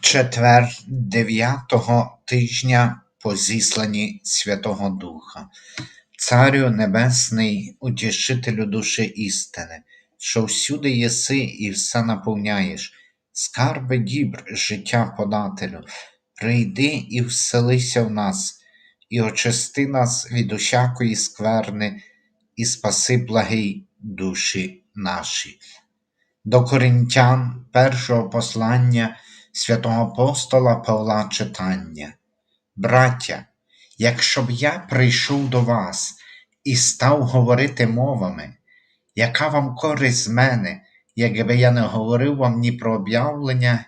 Четвер дев'ятого тижня по зісланні Святого Духа, Царю Небесний, утішителю душі істини, що всюди єси і все наповняєш, скарби дібр життя подателю, прийди і вселися в нас, і очисти нас від усякої скверни, і спаси благий душі наші. До Коринтян першого послання святого апостола Павла читання. Браття, якщо б я прийшов до вас і став говорити мовами, яка вам користь з мене, якби я не говорив вам ні про об'явлення,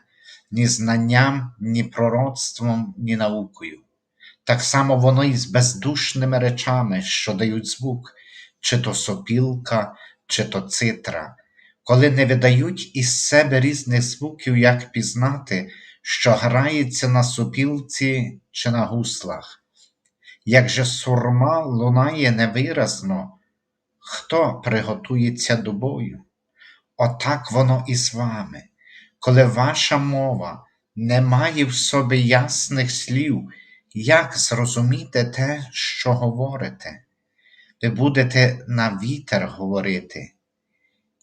ні знанням, ні пророцтвом, ні наукою. Так само воно і з бездушними речами, що дають звук, чи то сопілка, чи то цитра коли не видають із себе різних звуків, як пізнати, що грається на супілці чи на гуслах. Як же сурма лунає невиразно, хто приготується до бою? Отак воно і з вами, коли ваша мова не має в собі ясних слів, як зрозуміти те, що говорите? Ви будете на вітер говорити.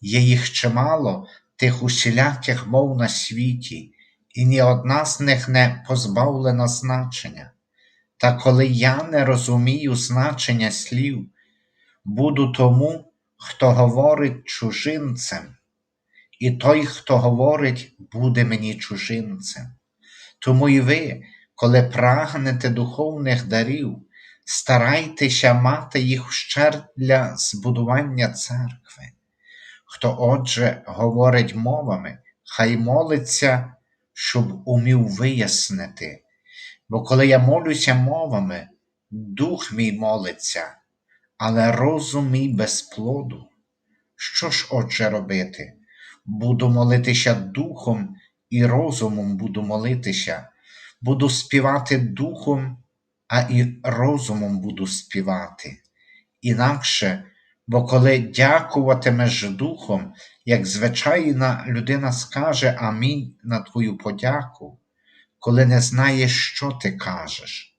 Є їх чимало, тих усіляких мов на світі, і ні одна з них не позбавлена значення. Та коли я не розумію значення слів, буду тому, хто говорить чужинцем, і той, хто говорить, буде мені чужинцем. Тому і ви, коли прагнете духовних дарів, старайтеся мати їх вщерть для збудування церкви. Хто отже говорить мовами, хай молиться, щоб умів вияснити. Бо коли я молюся мовами, дух мій молиться, але розум мій без плоду. Що ж отже робити? Буду молитися духом і розумом буду молитися, буду співати духом, а і розумом буду співати. Інакше Бо коли дякуватимеш духом, як звичайна людина скаже Амінь на твою подяку, коли не знаєш, що ти кажеш,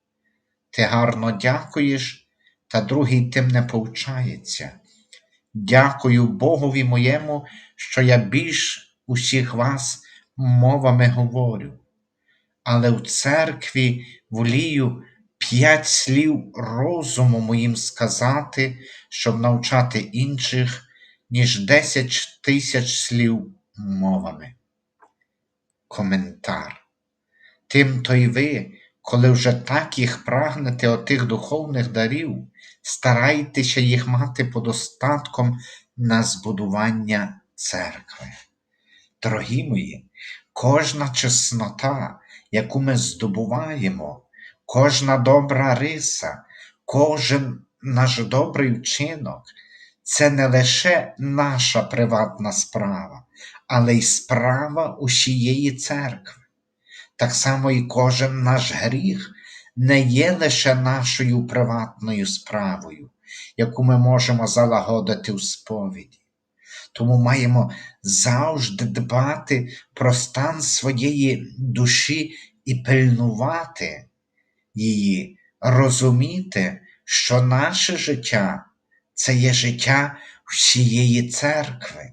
ти гарно дякуєш, та другий тим не повчається. Дякую Богові моєму, що я більш усіх вас мовами говорю, але в церкві волію п'ять слів розуму моїм сказати, щоб навчати інших, ніж десять тисяч слів мовами. Коментар. Тим то й ви, коли вже так їх прагнете отих духовних дарів, старайтеся їх мати подостатком на збудування церкви. Дорогі мої, кожна чеснота, яку ми здобуваємо, кожна добра риса, кожен наш добрий вчинок це не лише наша приватна справа, але й справа усієї церкви. Так само і кожен наш гріх не є лише нашою приватною справою, яку ми можемо залагодити в сповіді. Тому маємо завжди дбати про стан своєї душі і пильнувати її, розуміти, що наше життя це є життя всієї церкви.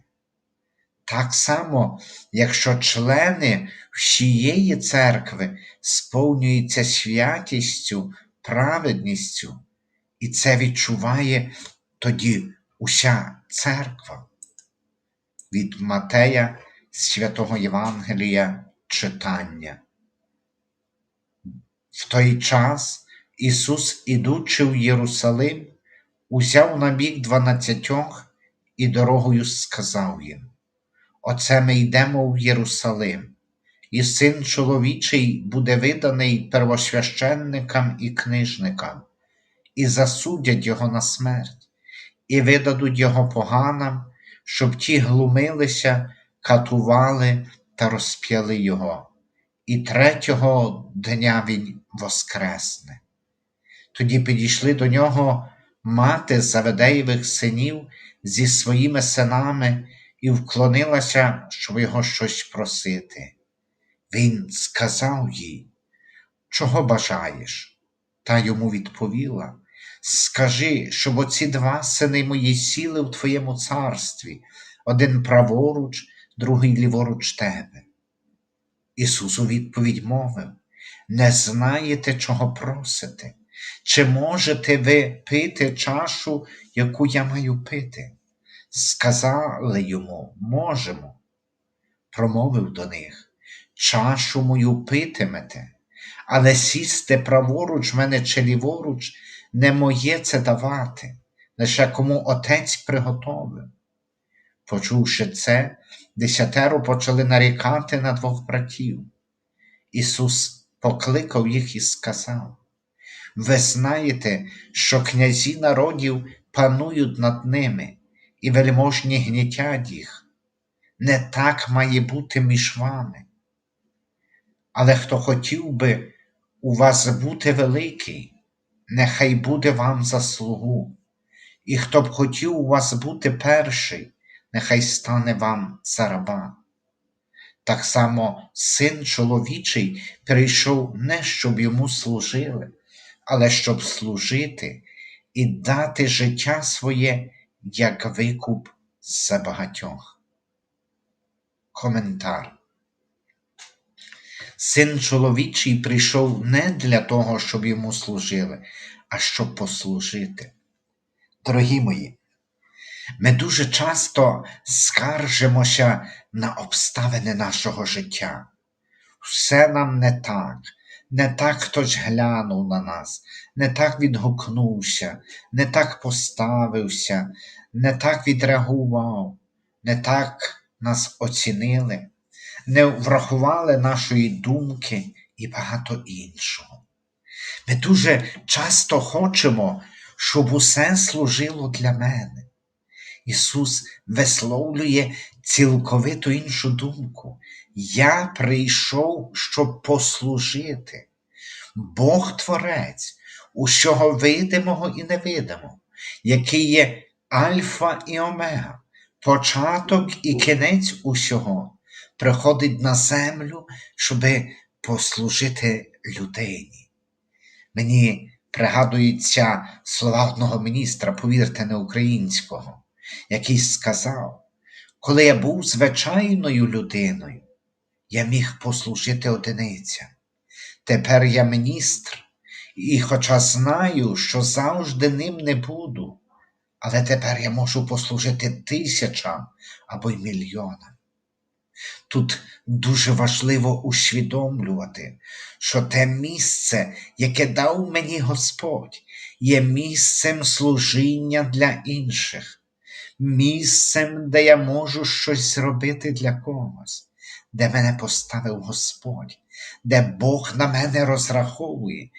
Так само, якщо члени всієї церкви сповнюються святістю, праведністю, і це відчуває тоді уся церква. Від Матея Святого Євангелія читання. В той час Ісус, ідучи в Єрусалим, узяв на бік дванадцятьох і дорогою сказав їм: Оце ми йдемо в Єрусалим, і син чоловічий буде виданий первосвященникам і книжникам, і засудять його на смерть, і видадуть його поганам, щоб ті глумилися, катували та розп'яли його, і третього дня він воскресне. Тоді підійшли до нього мати Заведеєвих синів зі своїми синами і вклонилася, щоб його щось просити. Він сказав їй, чого бажаєш? Та йому відповіла, скажи, щоб оці два сини мої сіли в твоєму царстві, один праворуч, другий ліворуч тебе. Ісус у відповідь мовив, не знаєте, чого просите, чи можете ви пити чашу, яку я маю пити? Сказали йому, можемо. Промовив до них, чашу мою питимете, але сісти праворуч мене чи ліворуч не моє це давати, лише кому отець приготовив. Почувши це, десятеро почали нарікати на двох братів. Ісус покликав їх і сказав: Ви знаєте, що князі народів панують над ними, і вельможні гнітять їх. Не так має бути між вами. Але хто хотів би у вас бути великий, нехай буде вам за слугу, і хто б хотів у вас бути перший, нехай стане вам за раба. Так само син чоловічий прийшов не щоб йому служили, але щоб служити і дати життя своє як викуп за багатьох. Коментар. Син чоловічий прийшов не для того, щоб йому служили, а щоб послужити. Дорогі мої, ми дуже часто скаржимося на обставини нашого життя. Все нам не так, не так хтось глянув на нас, не так відгукнувся, не так поставився, не так відреагував, не так нас оцінили, не врахували нашої думки і багато іншого. Ми дуже часто хочемо, щоб усе служило для мене. Ісус висловлює цілковито іншу думку. Я прийшов, щоб послужити. Бог Творець, усього видимого і невидимого, який є Альфа і Омега, початок і кінець усього, приходить на землю, щоби послужити людині. Мені пригадуються слова одного міністра, повірте, не українського, який сказав, коли я був звичайною людиною, я міг послужити одиницям. Тепер я міністр, і хоча знаю, що завжди ним не буду, але тепер я можу послужити тисячам або й мільйонам. Тут дуже важливо усвідомлювати, що те місце, яке дав мені Господь, є місцем служіння для інших, місцем, де я можу щось зробити для когось, де мене поставив Господь, де Бог на мене розраховує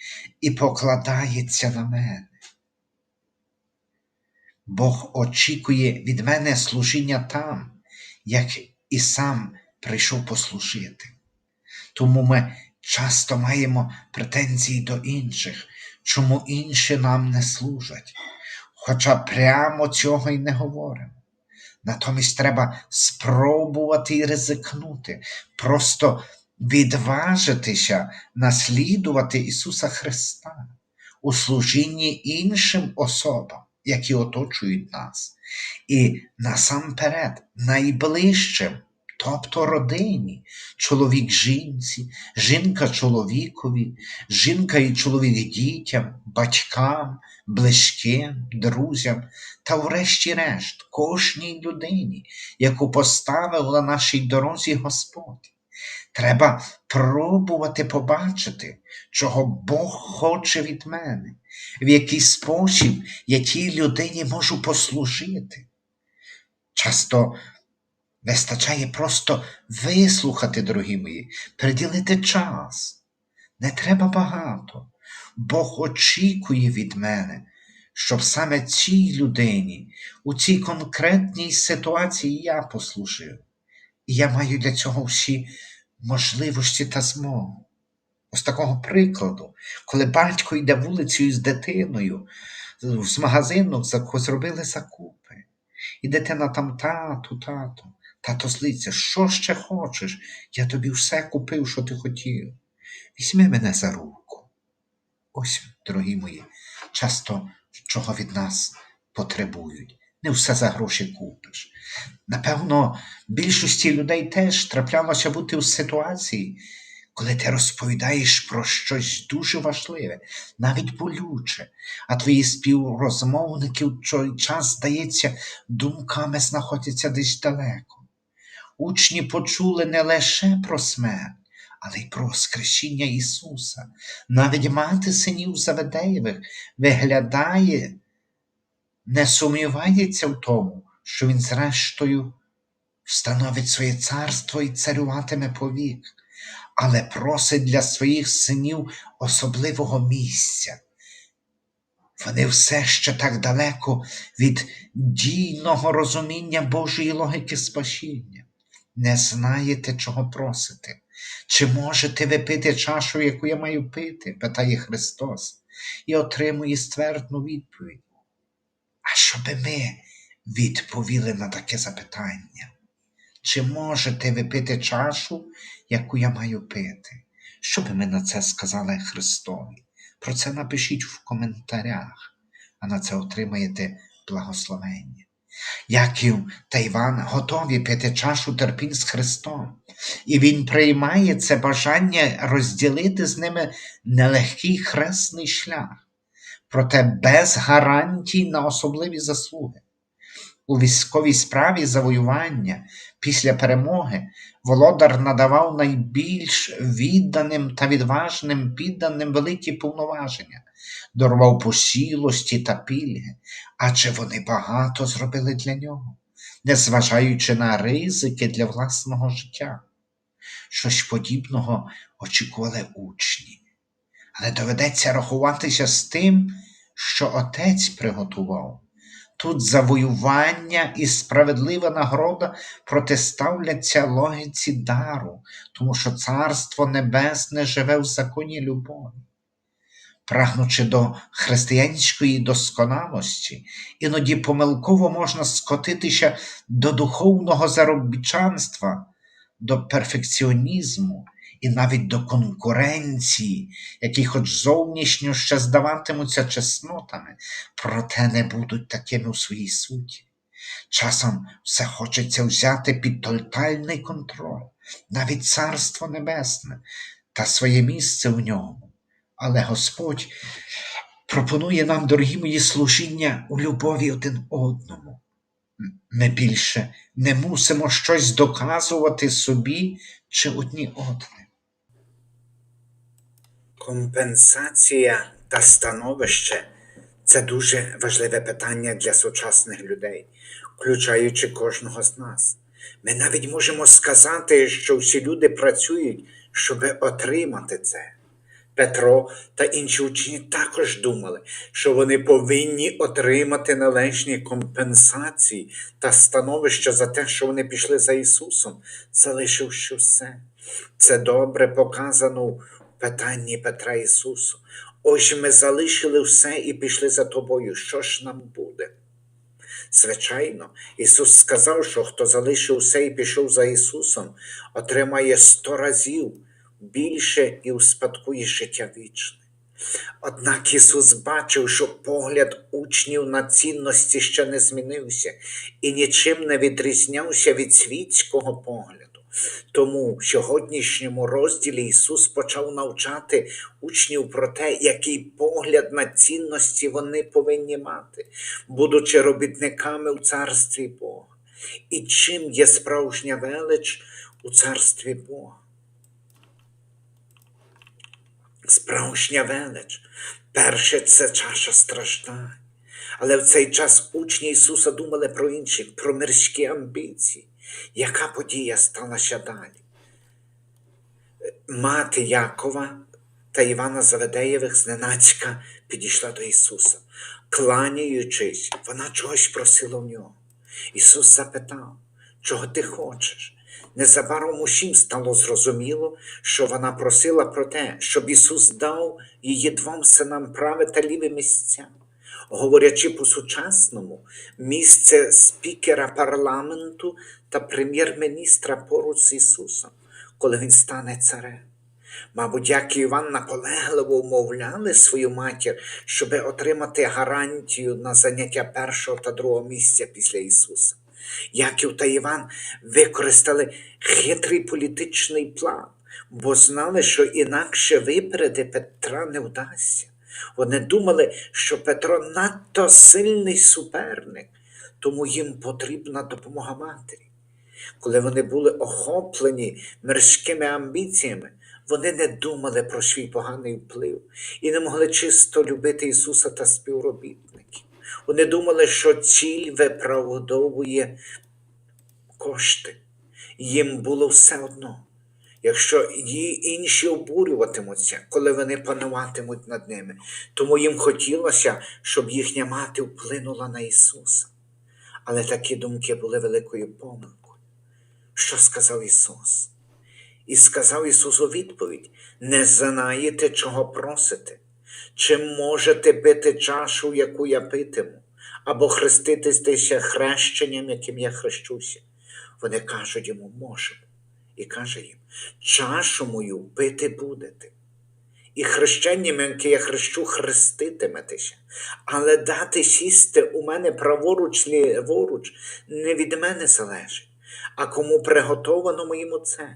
і покладається на мене. Бог очікує від мене служіння там, як і сам прийшов послужити. Тому ми часто маємо претензії до інших, чому інші нам не служать, хоча прямо цього й не говоримо. Натомість треба спробувати і ризикнути, просто відважитися наслідувати Ісуса Христа у служінні іншим особам, які оточують нас, і насамперед найближчим, тобто родині, чоловік жінці, жінка чоловікові, жінка і чоловік дітям, батькам, близьким, друзям та, врешті-решт, кожній людині, яку поставив на нашій дорозі Господь. Треба пробувати побачити, чого Бог хоче від мене, в який спосіб я тій людині можу послужити. Часто вистачає просто вислухати, дорогі мої, приділити час. Не треба багато. Бог очікує від мене, щоб саме цій людині, у цій конкретній ситуації я послужив. І я маю для цього всі можливості та змогу. Ось такого прикладу, коли батько йде вулицею з дитиною, з магазину зробили закупи, і дитина там тату, тату, Тато злиться, що ще хочеш? Я тобі все купив, що ти хотів. Візьми мене за руку. Ось, дорогі мої, часто чого від нас потребують. Не все за гроші купиш. Напевно, більшості людей теж траплялося бути у ситуації, коли ти розповідаєш про щось дуже важливе, навіть болюче, а твої співрозмовники в той час, здається, думками знаходяться десь далеко. Учні почули не лише про смерть, але й про Воскресіння Ісуса. Навіть мати синів Заведеєвих виглядає, не сумнівається в тому, що Він зрештою встановить своє царство і царюватиме повік, але просить для своїх синів особливого місця. Вони все ще так далеко від дійного розуміння Божої логіки спасіння. Не знаєте, чого просите. Чи можете ви пити чашу, яку я маю пити? питає Христос, і отримує ствердну відповідь. А щоби ми відповіли на таке запитання? Чи можете ви пити чашу, яку я маю пити? Що би ми на це сказали Христові? Про це напишіть в коментарях, а на це отримаєте благословення. Яків та Іван готові пити чашу терпінь з Христом, і Він приймає це бажання розділити з ними нелегкий хресний шлях, проте без гарантій на особливі заслуги. У військовій справі завоювання після перемоги володар надавав найбільш відданим та відважним підданим великі повноваження, дарував посілості та пільги, адже вони багато зробили для нього, незважаючи на ризики для власного життя. Щось подібного очікували учні, але доведеться рахуватися з тим, що отець приготував. Тут завоювання і справедлива нагорода протиставляться логіці дару, тому що Царство Небесне живе в законі любові. Прагнучи до християнської досконалості, іноді помилково можна скотитися до духовного заробітчанства, до перфекціонізму і навіть до конкуренції, які хоч зовнішньо ще здаватимуться чеснотами, проте не будуть такими у своїй суті. Часом все хочеться взяти під тотальний контроль, навіть Царство Небесне та своє місце в ньому. Але Господь пропонує нам, дорогі мої, служіння у любові один одному. Ми більше не мусимо щось доказувати собі чи одні одним. Компенсація та становище це дуже важливе питання для сучасних людей, включаючи кожного з нас. Ми навіть можемо сказати, що всі люди працюють, щоб отримати це. Петро та інші учні також думали, що вони повинні отримати належні компенсації та становище за те, що вони пішли за Ісусом, залишивши все. Це добре показано в питанні Петра Ісусу. Ось ми залишили все і пішли за тобою. Що ж нам буде? Звичайно, Ісус сказав, що хто залишив все і пішов за Ісусом, отримає сто разів більше і успадкує життя вічне. Однак Ісус бачив, що погляд учнів на цінності ще не змінився і нічим не відрізнявся від світського погляду. Тому в сьогоднішньому розділі Ісус почав навчати учнів про те, який погляд на цінності вони повинні мати, будучи робітниками у царстві Бога. І чим є справжня велич у царстві Бога. Справжня велич. Перше це чаша страждань. Але в цей час учні Ісуса думали про інших, про мирські амбіції. Яка подія сталася далі? Мати Якова та Івана Заведеєвих зненацька підійшла до Ісуса. Кланяючись, вона чогось просила в нього. Ісус запитав, чого ти хочеш? Незабаром усім стало зрозуміло, що вона просила про те, щоб Ісус дав її двом синам праве та ліве місця. говорячи по-сучасному, місце спікера парламенту та прем'єр-міністра поруч з Ісусом, коли Він стане царем. Мабуть, як і Іван наполегливо вмовляли свою матір, щоби отримати гарантію на заняття першого та другого місця після Ісуса. Яків та Іван використали хитрий політичний план, бо знали, що інакше випереди Петра не вдасться. Вони думали, що Петро надто сильний суперник, тому їм потрібна допомога матері. Коли вони були охоплені мирськими амбіціями, вони не думали про свій поганий вплив і не могли чисто любити Ісуса та співробітників. Вони думали, що ціль виправдовує кошти. Їм було все одно. Якщо її інші обурюватимуться, коли вони пануватимуть над ними, тому їм хотілося, щоб їхня мати вплинула на Ісуса. Але такі думки були великою помилкою. Що сказав Ісус? І сказав Ісус у відповідь: не знаєте, чого просите, чи можете пити чашу, яку я питиму, або хреститися хрещенням, яким я хрещуся. Вони кажуть йому, можемо. І каже їм: чашу мою пити будете. І хрещенням, яке я хрещу, хреститиметеся, але дати сісти у мене праворуч ліворуч не від мене залежить, а кому приготовано моїм отцем.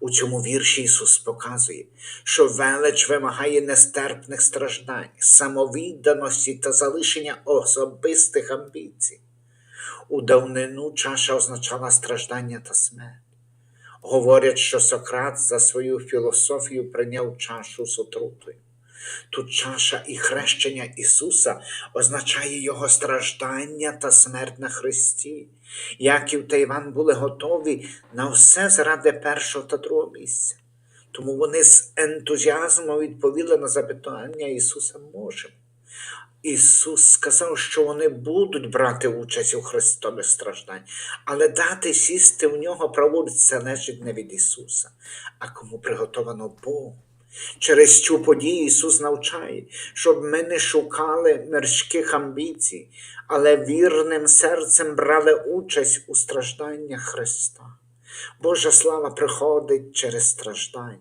У цьому вірші Ісус показує, що велич вимагає нестерпних страждань, самовідданості та залишення особистих амбіцій. У давнину чаша означала страждання та смерть. Говорять, що Сократ за свою філософію прийняв чашу з отрутою. Тут чаша і хрещення Ісуса означає Його страждання та смерть на Христі. Яків та Іван були готові на все заради першого та другого місця. Тому вони з ентузіазмом відповіли на запитання Ісуса можемо. Ісус сказав, що вони будуть брати участь у Христових страждань, але дати сісти в нього праворуч залежить не від Ісуса, а кому приготовано Богу. Через цю подію Ісус навчає, щоб ми не шукали мирських амбіцій, але вірним серцем брали участь у стражданнях Христа. Божа слава приходить через страждання.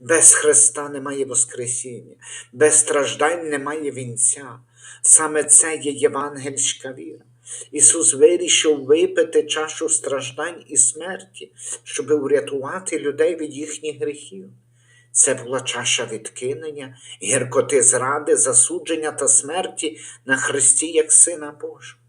Без Христа немає Воскресіння, без страждань немає вінця. Саме це є євангельська віра. Ісус вирішив випити чашу страждань і смерті, щоб врятувати людей від їхніх гріхів. Це була чаша відкинення, гіркоти зради, засудження та смерті на Христі як Сина Божого.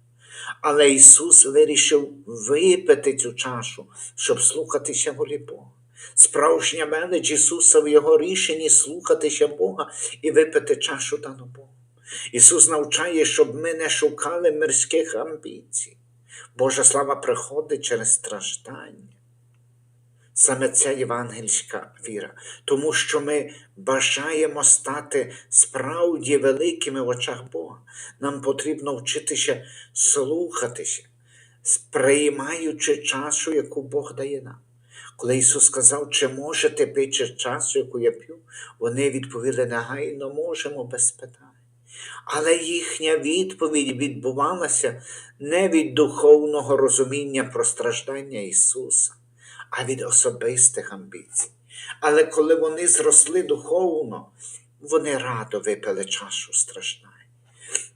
Але Ісус вирішив випити цю чашу, щоб слухатися волі Бога. Справжня велич Ісуса в Його рішенні слухатися Бога і випити чашу дану Богу. Ісус навчає, щоб ми не шукали мирських амбіцій. Божа слава приходить через страждання. Саме ця євангельська віра, тому що ми бажаємо стати справді великими в очах Бога. Нам потрібно вчитися слухатися, сприймаючи чашу, яку Бог дає нам. Коли Ісус сказав, чи можете пити часу, яку я п'ю, вони відповіли негайно можемо без питань. Але їхня відповідь відбувалася не від духовного розуміння про страждання Ісуса, а від особистих амбіцій. Але коли вони зросли духовно, вони радо випили чашу страждань.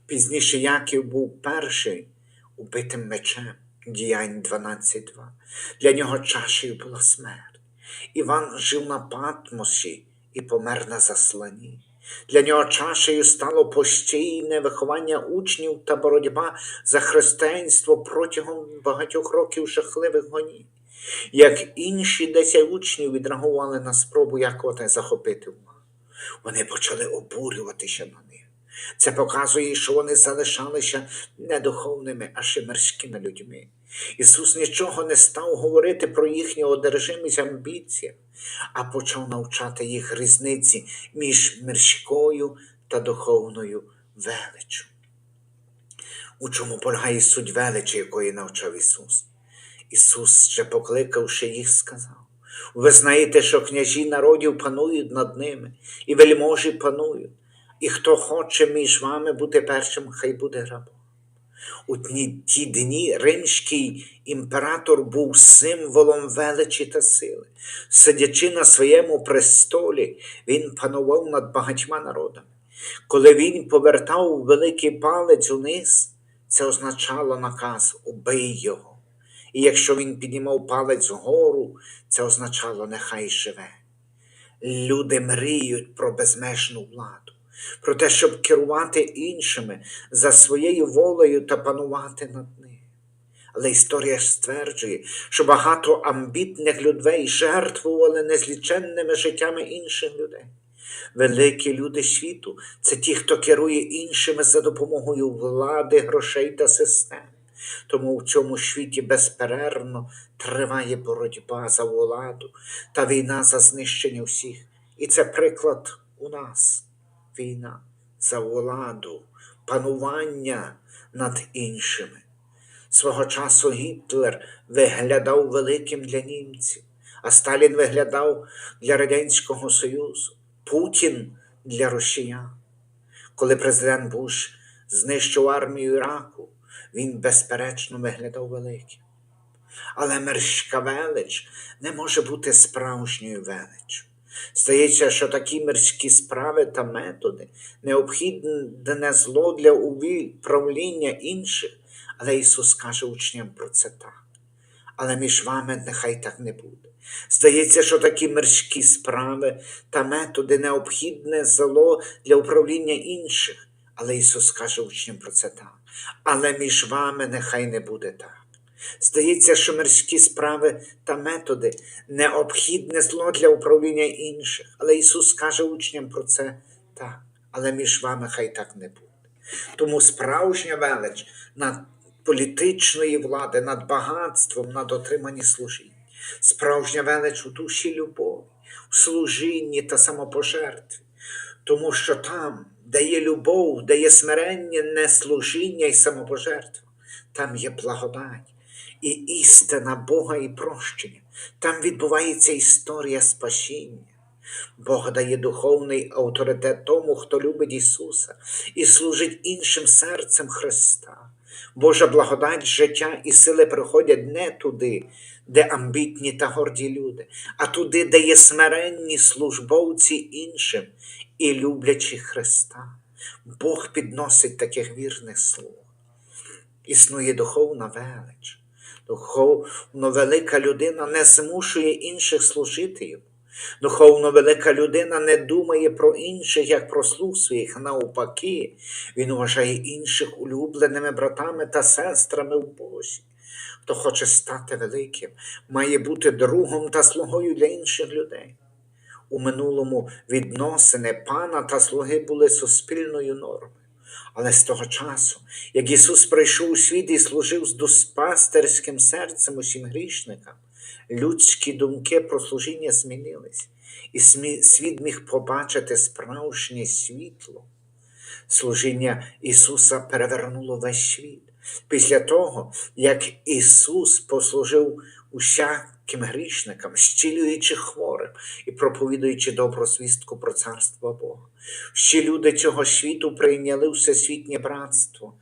Пізніше Яків був перший убитим мечем, діянь 12.2. Для нього чашею була смерть. Іван жив на Патмосі і помер на засланні. Для нього чашею стало постійне виховання учнів та боротьба за християнство протягом багатьох років жахливих гонів. Як інші десять учнів відреагували на спробу Якова захопити владу, вони почали обурюватися на них. Це показує, що вони залишалися не духовними, а ще мирськими людьми. Ісус нічого не став говорити про їхню одержимість амбіціям, а почав навчати їх різниці між мирською та духовною величчю. У чому полягає суть величі, якої навчав Ісус? Ісус, ще покликавши їх, сказав: Ви знаєте, що княжі народів панують над ними, і вельможі панують, і хто хоче між вами бути першим, хай буде рабом. У ті дні римський імператор був символом величі та сили. Сидячи на своєму престолі, він панував над багатьма народами. Коли він повертав великий палець униз, це означало наказ убий його. І якщо він піднімав палець вгору, це означало нехай живе. Люди мріють про безмежну владу, про те, щоб керувати іншими за своєю волею та панувати над ними. Але історія стверджує, що багато амбітних людей жертвували незліченними життями інших людей. Великі люди світу це ті, хто керує іншими за допомогою влади, грошей та систем. Тому в цьому світі безперервно триває боротьба за владу та війна за знищення всіх. І це приклад у нас війна за владу, панування над іншими. Свого часу Гітлер виглядав великим для німців, а Сталін виглядав для Радянського Союзу, Путін для росіян. Коли президент Буш знищив армію Іраку, він безперечно виглядав великим. Але мирська велич не може бути справжньою величчю. Здається, що такі мирські справи та методи необхідне зло для управління інших, але Ісус каже учням про це так. Але між вами нехай так не буде. Здається, що такі мирські справи та методи необхідне зло для управління інших, але Ісус каже учням про це так. Але між вами нехай не буде так. Здається, що мирські справи та методи необхідне зло для управління інших, але Ісус каже учням про це так. Але між вами хай так не буде. Тому справжня велич над політичної влади, над багатством, над отримані служіння. Справжня велич у душі любові, в служінні та самопожертві. Тому що там, де є любов, де є смирення, не служіння і самопожертва, там є благодать і істина Бога і прощення. Там відбувається історія спасіння. Бог дає духовний авторитет тому, хто любить Ісуса і служить іншим серцем Христа. Божа благодать, життя і сили приходять не туди, де амбітні та горді люди, а туди, де є смиренні службовці іншим і люблячі Христа. Бог підносить таких вірних слуг. Існує духовна велич. Духовно велика людина не змушує інших служити йому. Духовно велика людина не думає про інших, як про слуг своїх. Навпаки, він вважає інших улюбленими братами та сестрами в Бозі. Хто хоче стати великим, має бути другом та слугою для інших людей. У минулому відносини пана та слуги були суспільною нормою. Але з того часу, як Ісус прийшов у світ і служив з дуспастерським серцем усім грішникам, людські думки про служіння змінились, і світ міг побачити справжнє світло. Служіння Ісуса перевернуло весь світ. Після того, як Ісус послужив усяким грішникам, зцілюючи хворим і проповідуючи добру звістку про царство Бога. Всі люди цього світу прийняли всесвітнє братство.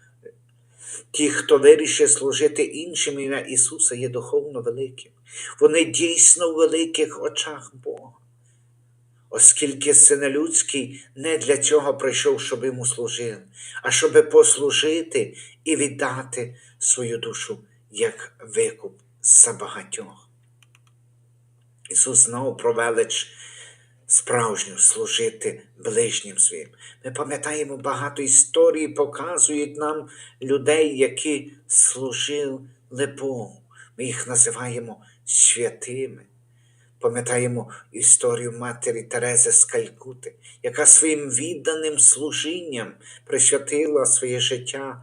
Ті, хто вирішив служити іншим ім'я Ісуса, є духовно великим. Вони дійсно в великих очах Бога. Оскільки син людський не для цього прийшов, щоб йому служили, а щоб послужити і віддати свою душу як викуп за багатьох. Ісус знову про велич справжню служити ближнім своїм. Ми пам'ятаємо багато історій, показують нам людей, які служили Богу. Ми їх називаємо святими. Пам'ятаємо історію матері Терези з Калькути, яка своїм відданим служінням присвятила своє життя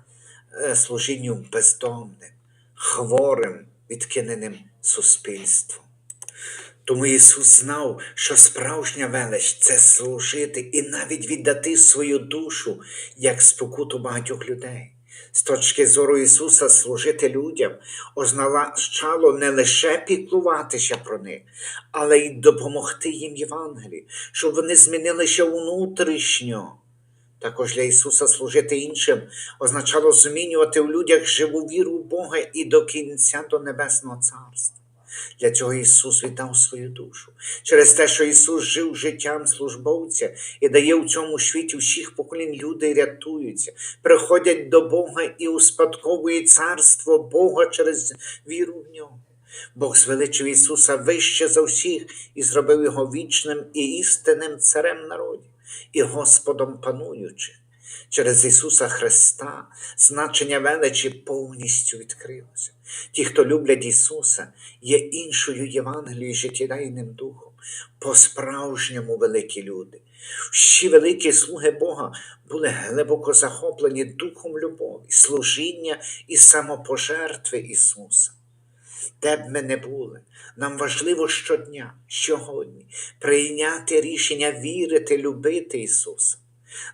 е, служінню бездомним, хворим, відкиненим суспільством. Тому Ісус знав, що справжня велич це служити і навіть віддати свою душу як спокуту багатьох людей. З точки зору Ісуса служити людям означало не лише піклуватися про них, але й допомогти їм Євангелії, щоб вони змінилися внутрішньо Також для Ісуса служити іншим означало змінювати в людях живу віру в Бога і до кінця до Небесного Царства. Для цього Ісус віддав свою душу. Через те, що Ісус жив життям службовця і дає у цьому світі всіх поколінь люди рятуються, приходять до Бога і успадковують царство Бога через віру в нього. Бог звеличив Ісуса вище за всіх і зробив його вічним і істинним царем народів і Господом пануючих. Через Ісуса Христа значення величі повністю відкрилося. Ті, хто люблять Ісуса, є іншою Євангелією життєдайним духом, по-справжньому великі люди. Всі великі слуги Бога були глибоко захоплені духом любові, служіння і самопожертви Ісуса. Де б ми не були, нам важливо щодня, сьогодні прийняти рішення вірити, любити Ісуса,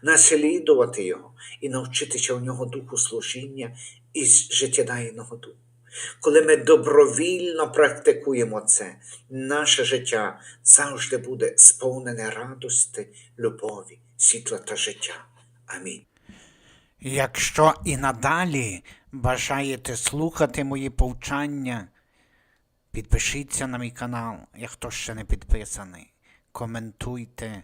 наслідувати Його і навчитися у нього духу служіння і життєдайного духу. Коли ми добровільно практикуємо це, наше життя завжди буде сповнене радости, любові, світла та життя. Амінь. Якщо і надалі бажаєте слухати мої повчання, підпишіться на мій канал, як хто ще не підписаний. Коментуйте,